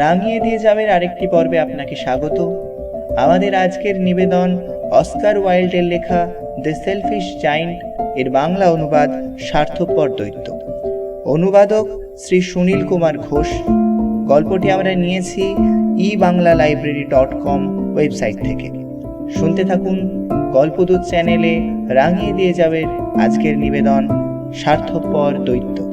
রাঙিয়ে দিয়ে যাবের আরেকটি পর্বে আপনাকে স্বাগত। আমাদের আজকের নিবেদন অস্কার ওয়াইল্ডের লেখা দ্য সেলফিশ জাইন্ট এর বাংলা অনুবাদ স্বার্থপর দৈত্য। অনুবাদক শ্রী সুনীল কুমার ঘোষ। গল্পটি আমরা নিয়েছি E Bangla library dot com website থেকে। শুনতে থাকুন গল্পদূত চ্যানেলে রাঙিয়ে দিয়ে যাবে আজকের নিবেদন স্বার্থপর দৈত্য।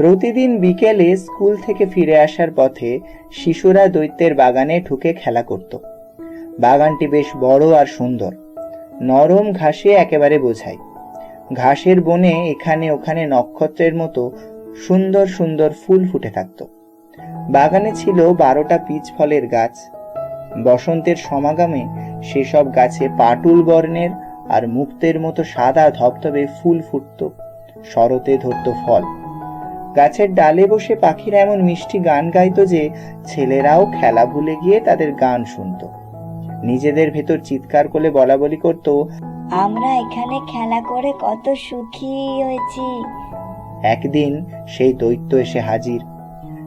প্রতিদিন বিকেলে স্কুল থেকে ফিরে আসার পথে শিশুরা দৈত্যের বাগানে ঢুকে খেলা করত। বাগানটি বেশ বড় আর সুন্দর। নরম ঘাসে একেবারে বোঝাই ঘাসের বনে এখানে ওখানে নক্ষত্রের মতো সুন্দর সুন্দর ফুল ফুটে থাকত। বাগানে ছিল বারোটা পিচ ফলের গাছ। বসন্তের সমাগমে সেসব গাছে পাটুল বর্ণের আর মুক্তের মতো সাদা ধবধবে ফুল ফুটত। শরতে ধরত ফল। গাছের ডালে বসে পাখিরা এমন মিষ্টি গান গাইতো যে ছেলেরাও খেলা ভুলে গিয়ে তাদের গান শুনতো। নিজেদের ভেতর চিৎকার করে বলা বলি করতো আমরা এখানে খেলা করে কত সুখী হয়েছি। একদিন সেই দৈত্য এসে হাজির।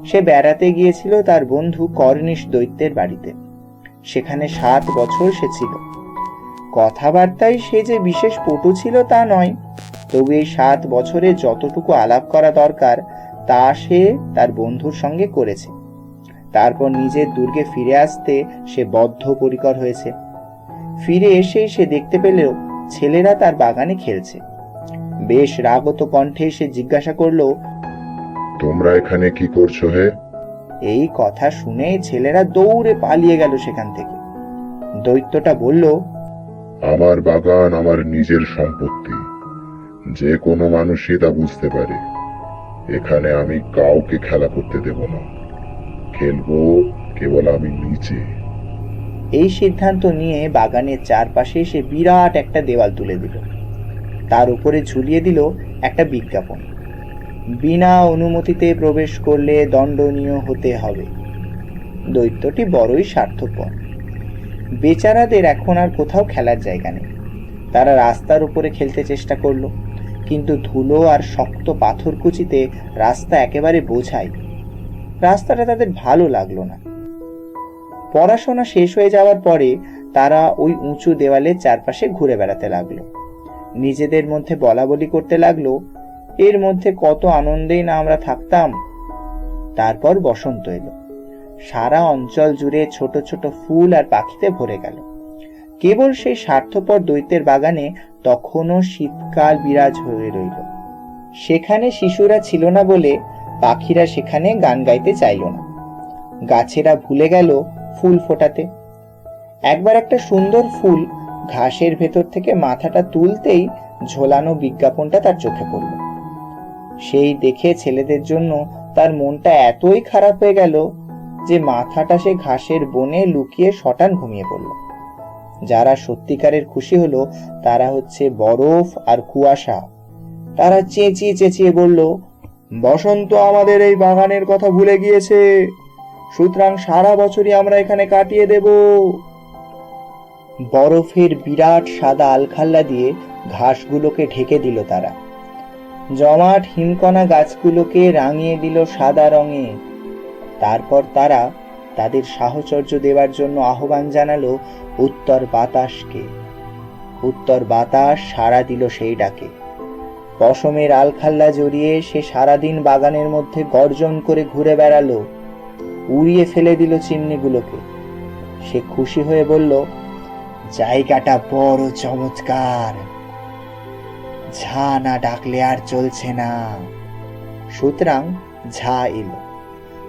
সে বেড়াতে গিয়েছিল তার বন্ধু কর্নিশ দৈত্যের বাড়িতে। সেখানে সাত বছর সে ছিল। কথাবার্তায় সে যে বিশেষ পটু ছিল তা নয় তবু এই সাত বছরে যতটুকু আলাপ করা দরকার তা সে তার বন্ধুর সঙ্গে করেছে। তারপর নিজের দুর্গে ফিরে আসতে সে বদ্ধ বদ্ধপরিকর হয়েছে। ফিরে এসেই সে দেখতে পেলেও ছেলেরা তার বাগানে খেলছে। বেশ রাগত কণ্ঠে সে জিজ্ঞাসা করল তোমরা এখানে কি করছ হে? এই কথা শুনে ছেলেরা দৌড়ে পালিয়ে গেল সেখান থেকে। দৈত্যটা বলল আমার বাগান আমার নিজের সম্পত্তি। যে কোনো মানুষই তা বুঝতে পারে। এখানে আমি কাউকে খেলা করতে দেব না। খেলব কেবল আমি নিচে এই সিদ্ধান্ত নিয়ে বাগানের চারপাশে সে বিরাট একটা দেওয়াল তুলে দিল। তার উপরে ঝুলিয়ে দিল একটা বিজ্ঞাপন। বিনা অনুমতিতে প্রবেশ করলে দণ্ডনীয় হতে হবে। দৈত্যটি বড়ই স্বার্থপর। বেচারাদের এখন আর কোথাও খেলার জায়গা নেই। তারা রাস্তার উপরে খেলতে চেষ্টা করল। কিন্তু ধুলো আর শক্ত পাথরকুচিতে রাস্তা একেবারে বোঝাই রাস্তাটা তাদের ভালো লাগল না। পড়াশোনা শেষ হয়ে যাওয়ার পরে তারা ওই উঁচু দেওয়ালের চারপাশে ঘুরে বেড়াতে লাগল। নিজেদের মধ্যে বলা বলি করতে লাগল, এর মধ্যে কত আনন্দেই না আমরা থাকতাম। তারপর বসন্ত এলো। সারা অঞ্চল জুড়ে ছোট ছোট ফুল আর পাখিতে ভরে গেল। কেবল সেই স্বার্থপর দৈত্যের বাগানে তখনও শীতকাল বিরাজ হয়ে রইল। সেখানে শিশুরা ছিল না বলে পাখিরা সেখানে গান গাইতে চাইল না। গাছেরা ভুলে গেল ফুল ফোটাতে। একবার একটা সুন্দর ফুল ঘাসের ভেতর থেকে মাথাটা তুলতেই ঝোলানো বিজ্ঞাপনটা তার চোখে পড়ল। সেই দেখে ছেলেদের জন্য তার মনটা এতই খারাপ হয়ে গেল যে মাথাটা সে ঘাসের বনে লুকিয়ে শটান ঘুমিয়ে পড়ল। যারা সত্যিকারের খুশি হলো, তারা হচ্ছে বরফ আর কুয়াশা। তারা চেঁচিয়ে চেঁচিয়ে বলল, বসন্ত আমাদের এই বাগানের কথা ভুলে গিয়েছে। সুতরাং সারা বছরই আমরা এখানে কাটিয়ে দেব। বরফের বিরাট সাদা আলখাল্লা দিয়ে ঘাসগুলোকে ঢেকে দিল তারা। জমাট হিমকণা গাছগুলোকে রাঙিয়ে দিল সাদা রঙে। তারপর তারা তাদের সাহচর্য দেওয়ার জন্য আহ্বান জানালো উত্তর বাতাসকে। উত্তর বাতাস সাড়া দিল সেই ডাকে পশমের আলখাল্লা জড়িয়ে সে সারাদিন বাগানের মধ্যে গর্জন করে ঘুরে বেড়ালো, উড়িয়ে ফেলে দিল চিমনিগুলোকে। সে খুশি হয়ে বলল, জায়গাটা বড় চমৎকার। ঝা না ডাকলে আর চলছে না। সুতরাং ঝা এলো।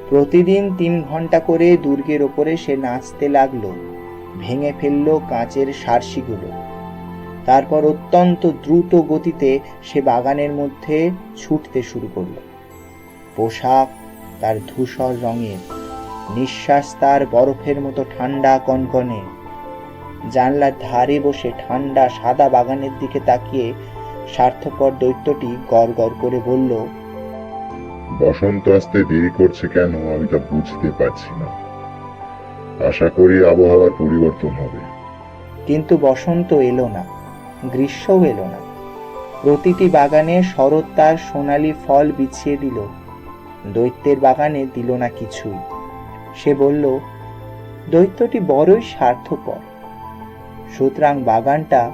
প্রতিদিন তিন ঘণ্টা করে দুর্গের ওপরে সে নাচতে লাগল, ভেঙে ফেলল কাঁচের সারসিগুলো। তারপর অত্যন্ত দ্রুত গতিতে সে বাগানের মধ্যে ছুটতে শুরু করল। পোশাক তার ধূসর রঙের, নিঃশ্বাস তার বরফের মতো ঠান্ডা কনকনে। জানলার ধারে বসে ঠান্ডা সাদা বাগানের দিকে তাকিয়ে স্বার্থপর দৈত্যটি গড় করে বলল বসন্ত আসতে দেরি করছে কেন আমি তা বুঝতে পারছি না। আশা করি আবহাওয়ার পরিবর্তন হবে। কিন্তু বসন্ত এলো না, গ্রীষ্মও এলো না। প্রতিটি বাগানে শরৎ তার সোনালি ফল বিছিয়ে দিল। দৈত্যের বাগানে দিল না কিছুই। সে বলল, দৈত্যটি বড়ই স্বার্থপর। সুতরাং বাগানটা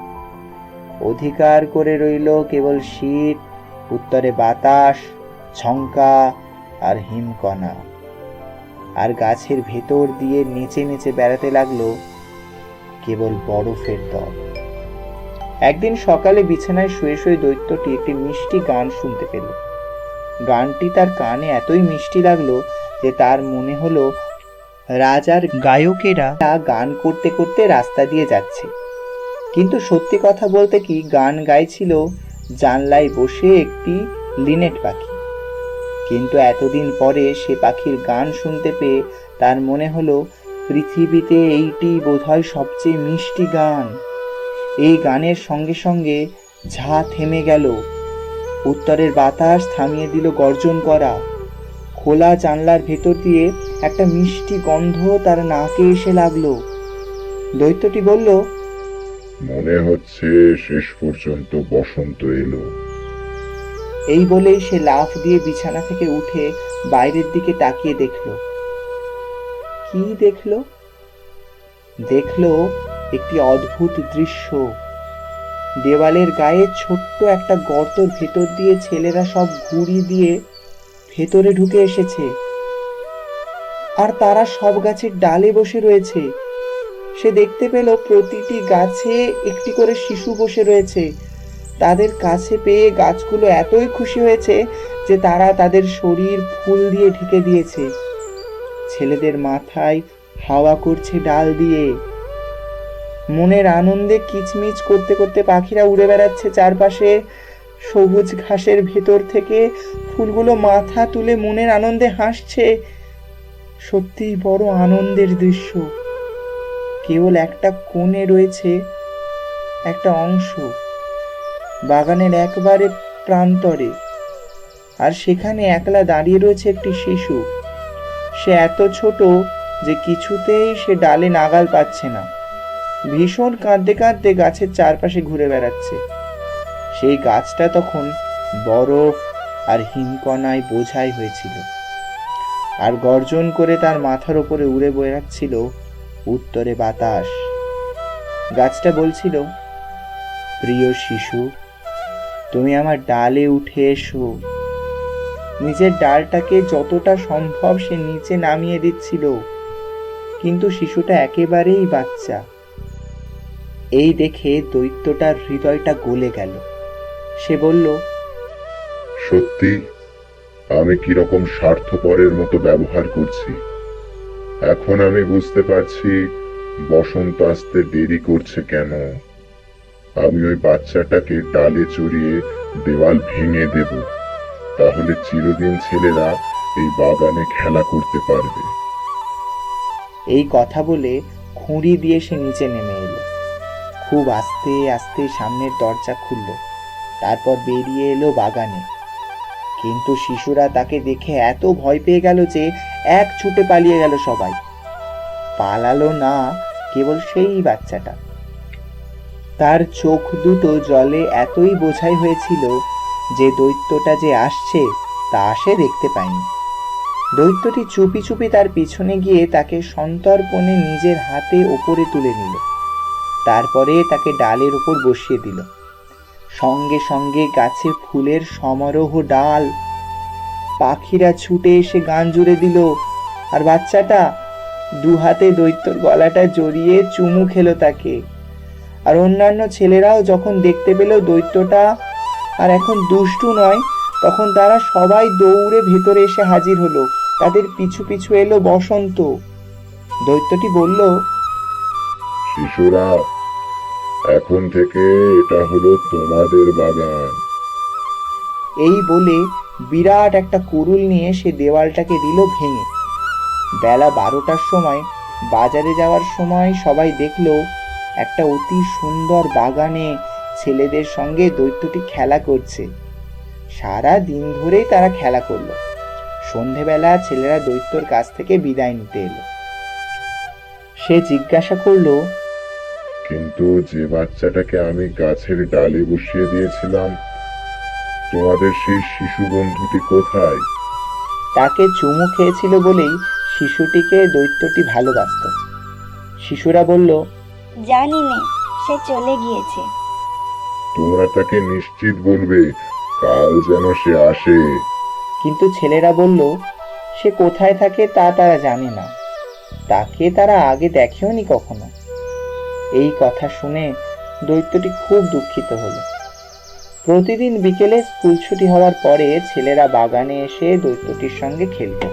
অধিকার করে রইল কেবল শীত, উত্তরে বাতাস ঝঙ্কা আর হিমকণা। আর গাছের ভেতর দিয়ে নেচে নেচে বেড়াতে লাগল কেবল বরফের দল। একদিন সকালে বিছানায় শুয়ে শুয়ে দৈত্যটি একটি মিষ্টি গান শুনতে পেল। গানটি তার কানে এতই মিষ্টি লাগল যে তার মনে হলো রাজার গায়কেরা তা গান করতে করতে রাস্তা দিয়ে যাচ্ছে। কিন্তু সত্যি কথা বলতে কি, গান গাইছিল জানলায় বসে একটি লিনেট পাখি। কিন্তু এতদিন পরে সে পাখির গান শুনতে পেয়ে তার মনে হলো, পৃথিবীতে এইটি বোধহয় সবচেয়ে মিষ্টি গান। এই গানের সঙ্গে সঙ্গে ঝা থেমে গেল। উত্তরের বাতাস থামিয়ে দিল গর্জন করা। খোলা জানলার ভেতর দিয়ে একটা মিষ্টি গন্ধ তার নাকে এসে লাগল। দৈত্যটি বলল, মনে হচ্ছে শেষ পর্যন্ত বসন্ত এলো। এই বলেই সে লাফ দিয়ে বিছানা থেকে উঠে বাইরের দিকে তাকিয়ে দেখল। কি দেখল? দেখল একটি অদ্ভুত দৃশ্য। দেওয়ালের গায়ে ছোট্ট একটা গর্তর ভেতর দিয়ে ছেলেরা সব ঘুড়ি দিয়ে ভেতরে ঢুকে এসেছে। আর তারা সব গাছের ডালে বসে রয়েছে। সে দেখতে পেল প্রতিটি গাছে একটি করে শিশু বসে রয়েছে। তাদের কাছে পেয়ে গাছগুলো এতই খুশি হয়েছে যে তারা তাদের শরীর ফুল দিয়ে ঢেকে দিয়েছে। ছেলেদের মাথায় হাওয়া করছে ডাল দিয়ে। মনের আনন্দে কিচমিচ করতে করতে পাখিরা উড়ে বেড়াচ্ছে চারপাশে। সবুজ ঘাসের ভেতর থেকে ফুলগুলো মাথা তুলে মনের আনন্দে হাসছে। সত্যিই বড় আনন্দের দৃশ্য। কেবল একটা কোণে রয়েছে একটা অংশ। বাগানের একবারে প্রান্তরে। আর সেখানে একলা দাঁড়িয়ে রয়েছে একটি শিশু। সে এত ছোট যে কিছুতেই সে ডালে নাগাল পাচ্ছে না। ভীষণ কাঁদতে কাঁদতে গাছের চারপাশে ঘুরে বেড়াচ্ছে। সেই গাছটা তখন বরফ আর হিমকণায় বোঝাই হয়েছিল। আর গর্জন করে তার মাথার ওপরে উড়ে বেড়াচ্ছিল উত্তরে বাতাস। গাছটা বলছিল, প্রিয় শিশু তুমি আমার ডালে উঠে এসো। নিজের ডালটাকে যতটা সম্ভব সে নিচে নামিয়ে দিচ্ছিল, কিন্তু শিশুটা একেবারেই বাচ্চা। এই দেখে দৈত্যটার হৃদয়টা গলে গেল। সে বলল, সত্যি? আমি কীরকম স্বার্থপরের মতো ব্যবহার করছি? এখন আমি বুঝতে পারছি বসন্ত আসতে দেরি করছে কেন? আমি ওই বাচ্চাটাকে ডালে চড়িয়ে দেওয়াল ভেঙে দেব। তাহলে চিরদিন ছেলেরা এই বাগানে খেলা করতে পারবে। এই কথা বলে খুঁড়ি দিয়ে সে নিচে নেমে এলো। খুব আস্তে আস্তে সামনের দরজা খুলল। তারপর বেরিয়ে এলো বাগানে। কিন্তু শিশুরা তাকে দেখে এত ভয় পেয়ে গেল যে এক ছুটে পালিয়ে গেল সবাই। পালালো না, কেবল সেই বাচ্চাটা। তার চোখ দুটো জলে এতই বোঝাই হয়েছিল যে দৈত্যটা যে আসছে তা সে দেখতে পায়নি। দৈত্যটি চুপি চুপি তার পিছনে গিয়ে তাকে সন্তর্পণে নিজের হাতে ওপরে তুলে নিল। তারপরে তাকে ডালের ওপর বসিয়ে দিল। সঙ্গে সঙ্গে গাছে ফুলের সমারোহ ডাল। পাখিরা ছুটে এসে গান জুড়ে দিল। আর বাচ্চাটা দু হাতে দৈত্যর গলাটা জড়িয়ে চুমু খেলো তাকে। আর অন্যান্য ছেলেরাও যখন দেখতে পেল দৈত্যটা আর এখন দুষ্টু নয় তখন তারা সবাই দৌড়ে ভেতরে এসে হাজির হলো। তাদের পিছু পিছু এলো বসন্ত। দৈত্যটি বলল শিশুরা এখন থেকে এটা হলো তোমাদের বাগান। এই বলে বিরাট একটা কুরুল নিয়ে সে দেওয়ালটাকে দিল ভেঙে। বেলা বারোটার সময় বাজারে যাওয়ার সময় সবাই দেখল একটা অতি সুন্দর বাগানে ছেলেদের সঙ্গে দৈত্যটি খেলা করছে। সারা দিন ধরেই তারা খেলা করল। সন্ধেবেলা ছেলেরা দৈত্যর কাছ থেকে বিদায় নিতে এলো। সে জিজ্ঞাসা করল কিন্তু যে বাচ্চাটাকে আমি গাছের ডালে বসিয়ে দিয়েছিলাম তোমাদের সেই শিশু বন্ধুটি কোথায়? তাকে চুমু খেয়েছিল বলেই শিশুটিকে দৈত্যটি ভালোবাসত। শিশুরা বলল জানি নে সে চলে গিয়েছে। তোমরা তাকে নিশ্চিত বলবে কাল যেন সে আসে। কিন্তু ছেলেরা বলল সে কোথায় থাকে তা তারা জানে না। তাকে তারা আগে দেখেওনি কখনো। এই কথা শুনে দৈত্যটি খুব দুঃখিত হলো। প্রতিদিন বিকেলে স্কুল ছুটি হওয়ার পরে ছেলেরা বাগানে এসে দৈত্যটির সঙ্গে খেলত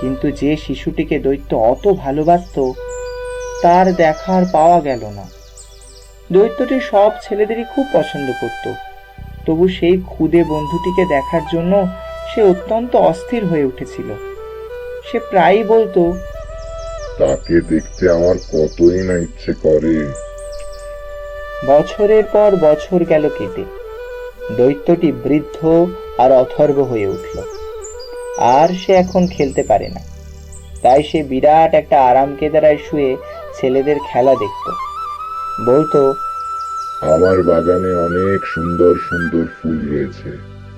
কিন্তু যে শিশুটিকে দৈত্য অত ভালোবাসতো তার দেখার পাওয়া গেল না। দৈত্যটি সব ছেলেদেরই খুব পছন্দ করত। তবু সেই ক্ষুদে বন্ধুটিকে দেখার জন্য সে অত্যন্ত অস্থির হয়ে উঠেছিল। সে প্রায়ই বলতো তাকে দেখতে আমার কতই না ইচ্ছে করে। বছরের পর বছর গেল কেটে। দৈত্যটি বৃদ্ধ আর অথর্ব হয়ে উঠল। আর সে এখন খেলতে পারে না। তাই সে বিরাট একটা আরাম কেদারায় শুয়ে ছেলেদের খেলা দেখত। বলতো আমার বাগানে অনেক সুন্দর সুন্দর ফুল রয়েছে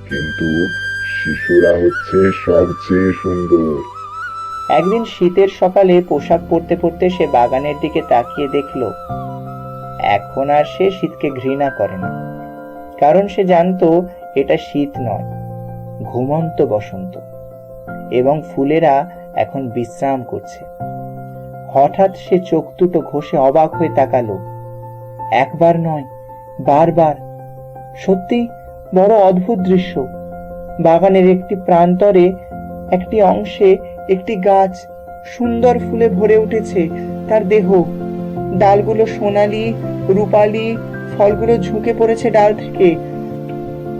কিন্তু শিশুরা হচ্ছে সবচেয়ে সুন্দর। একদিন শীতের সকালে পোশাক পরতে পরতে সে বাগানের দিকে তাকিয়ে দেখল এখন আর সে শীতকে ঘৃণা করে না। কারণ সে জানতো এটা শীত নয় ঘুমন্ত বসন্ত এবং ফুলেরা এখন বিশ্রাম করছে। হঠাৎ সে চোখ দুটো ঘষে অবাক হয়ে তাকালো। একবার নয়, বারবার। সত্যি বড় অদ্ভুত দৃশ্য। বাগানের একটি প্রান্তরে একটি অংশে একটি গাছ সুন্দর ফুলে ভরে উঠেছে। তার দেহ, ডালগুলো সোনালি, রূপালি, ফলগুলো ঝুঁকে পড়েছে ডাল থেকে।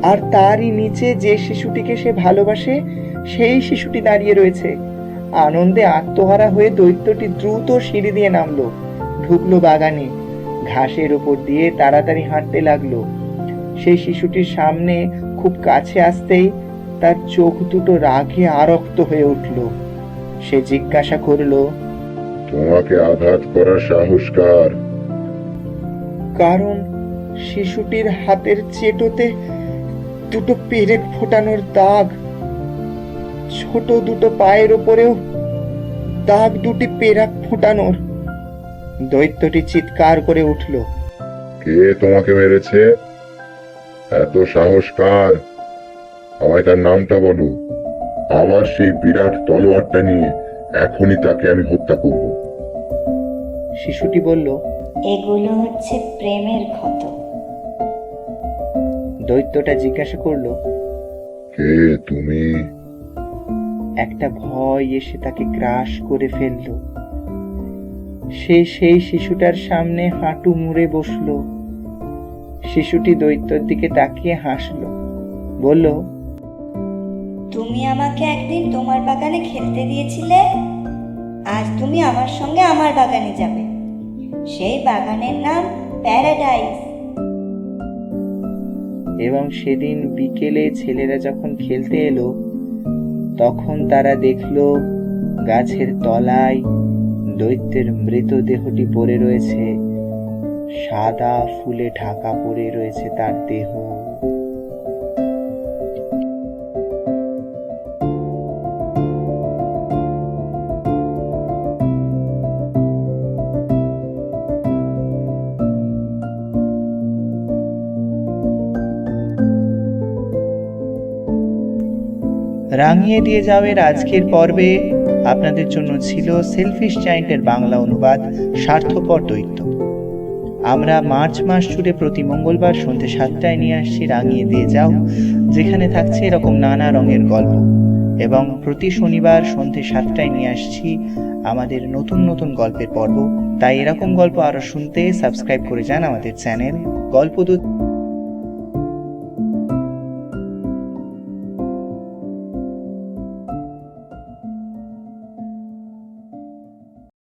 আর তারই নিচে যে শিশুটিকে সে ভালোবাসে, সেই শিশুটি দাঁড়িয়ে রয়েছে। আনন্দে আত্মহারা হয়ে দৈত্যটি দ্রুত সিঁড়ি দিয়ে নামলো। ঢুকলো বাগানে। ঘাসের ওপর দিয়ে তাড়াতাড়ি হাঁটতে লাগল। সেই শিশুটির সামনে খুব কাছে আসতেই তার চোখ দুটো রাগে আরক্ত হয়ে উঠল। সে জিজ্ঞাসা করল তোমাকে আঘাত করার সাহস কার? কারণ শিশুটির হাতের চেটোতে দুটো পেরেক ফোটানোর দাগ। ছোট দুটো পায়ের ওপরেও দাগ দুটি পেরাক ফুটানোর দৈত্যটি চিৎকার করে উঠল। কে তোমাকে মেরেছে? এত সাহস কার? আমায় তার নামটা বলো। আমার সেই বিরাট তলোয়ারটা নিয়ে এখনই তাকে আমি হত্যা করব। শিশুটি বলল এগুলো হচ্ছে প্রেমের ক্ষত। দৈত্যটা জিজ্ঞাসা করল কে তুমি? একটা ভয় এসে তাকে গ্রাস করে ফেলল। সে সেই শিশুটার সামনে হাঁটু মুড়ে বসল। শিশুটি দৈত্যর দিকে তাকিয়ে হাসলো। বলল তুমি আমাকে একদিন তোমার বাগানে খেলতে দিয়েছিলে? আজ তুমি আমার সঙ্গে আমার বাগানে যাবে। সেই বাগানের নাম প্যারাডাইস। এবং সেদিন বিকেলে ছেলেরা যখন খেলতে এলো তখন তারা দেখল গাছের তলায় দৈত্যের মৃতদেহটি পড়ে রয়েছে। সাদা ফুলে ঢাকা পড়ে রয়েছে তার দেহ। রাঙিয়ে দিয়ে যাওয়ার আজকের পর্বে আপনাদের জন্য ছিল সেলফিশ জায়েন্টের বাংলা অনুবাদ, স্বার্থপর দৈত্য। আমরা মার্চ মাস জুড়ে প্রতি মঙ্গলবার সন্ধ্যে সাতটায় নিয়ে আসছি রাঙিয়ে দিয়ে যাও, যেখানে থাকছে এরকম নানা রঙের গল্প। এবং প্রতি শনিবার সন্ধ্যে সাতটায় নিয়ে আসছি আমাদের নতুন নতুন গল্পের পর্ব। তাই এরকম গল্প আরও শুনতে সাবস্ক্রাইব করে যান আমাদের চ্যানেল গল্পদূত